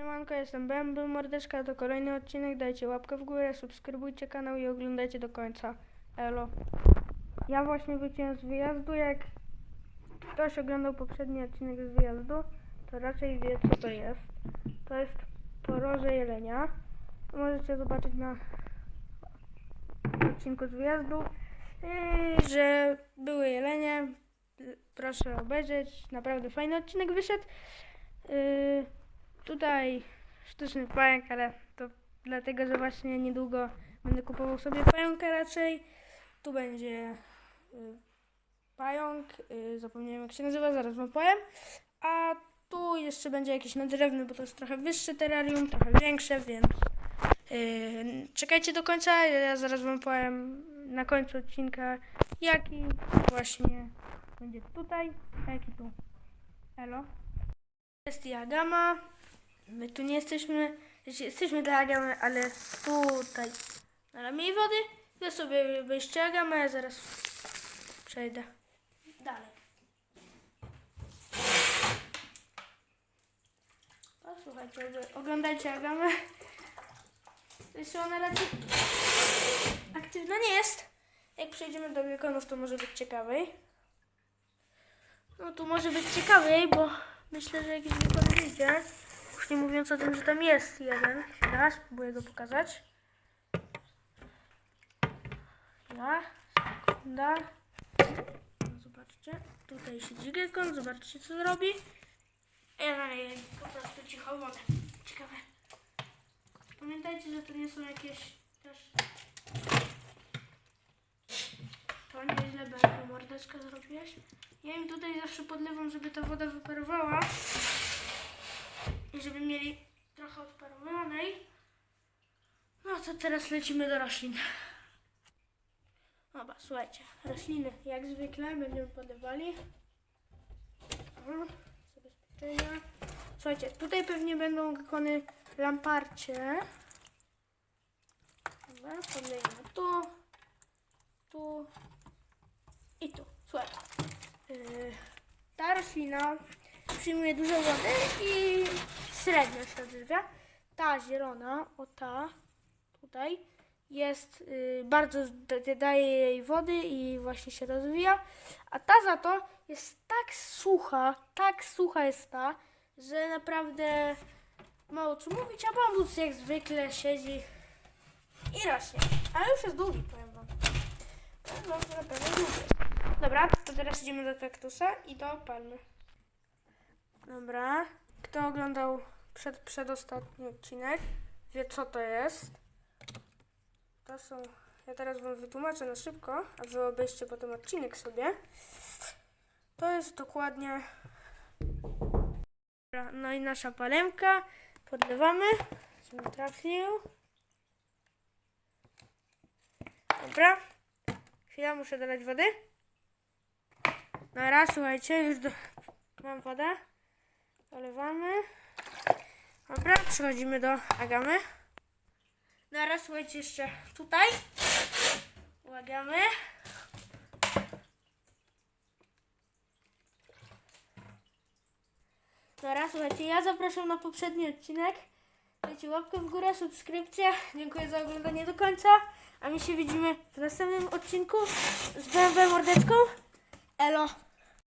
Siemanko, jestem BMW Mordeczka, to kolejny odcinek, dajcie łapkę w górę, subskrybujcie kanał i oglądajcie do końca. Elo. Ja właśnie wróciłem z wyjazdu, jak ktoś oglądał poprzedni odcinek z wyjazdu, to raczej wie co to jest. To jest poroże jelenia. Możecie zobaczyć na odcinku z wyjazdu, że były jelenie. Proszę obejrzeć, naprawdę fajny odcinek wyszedł. Yy, tutaj sztuczny pająk, ale to dlatego, że właśnie niedługo będę kupował sobie pająka raczej. Tu będzie y, pająk, y, zapomniałem jak się nazywa, zaraz wam powiem. A tu jeszcze będzie jakiś nadrzewny, bo to jest trochę wyższe terrarium, trochę większe, więc y, czekajcie do końca, ja zaraz wam powiem na końcu odcinka, jaki właśnie będzie tutaj, a jaki tu. Elo. Jest Jagama. My tu nie jesteśmy, znaczy jesteśmy dla Agamy, ale tutaj na jej wody. Ja sobie wyjście Agama, ja zaraz przejdę dalej. O, słuchajcie, wy oglądajcie Agamę. Jeśli ona raczej aktywna nie jest. Jak przejdziemy do wiekonów, to może być ciekawej. No tu może być ciekawiej, bo myślę, że jakiś wykon wyjdzie. Nie mówiąc o tym, że tam jest jeden. Chwila, spróbuję go pokazać. Ja, sekunda. Zobaczcie, tutaj siedzi gekon, zobaczcie co zrobi. Ja naleję po prostu cicho wodę. Ciekawe. Pamiętajcie, że to nie są jakieś też... To nieźle będzie mordeczka zrobiłeś. Ja im tutaj zawsze podlewam, żeby ta woda wyparowała i żeby mieli trochę odparowanej. No to teraz lecimy do roślin. Dobra, słuchajcie, rośliny jak zwykle będziemy podlewali. O, zabezpieczenia. Słuchajcie, tutaj pewnie będą gekony lamparcie. Dobra, podlejemy tu, tu i tu. Słuchajcie. Yy, ta roślina przyjmuje dużo wody i średnio się odżywia. Ta zielona, o ta, tutaj, jest yy, bardzo da- daje jej wody i właśnie się rozwija. A ta za to jest tak sucha, tak sucha jest ta, że naprawdę mało co mówić, a bambus jak zwykle siedzi i rośnie. Ale już jest długi, powiem wam. Powiem wam, że naprawdę długi. Dobra, to teraz idziemy do kaktusa i do palmy. Dobra. Kto oglądał przed, przedostatni odcinek, wie co to jest. To są... Ja teraz wam wytłumaczę na szybko, a wy obejrzcie potem odcinek sobie. To jest dokładnie... No i nasza palemka. Podlewamy. Żebym trafił. Dobra. Chwila, muszę dolać wody. No raz, słuchajcie, już do... mam wodę. Dolewamy. Dobra, przechodzimy do agamy. No raz, słuchajcie, jeszcze tutaj. Uwagamy. Dobra, słuchajcie, ja zapraszam na poprzedni odcinek. Dajcie łapkę w górę, subskrypcję. Dziękuję za oglądanie do końca. A my się widzimy w następnym odcinku z BMW Mordeczką. Elo.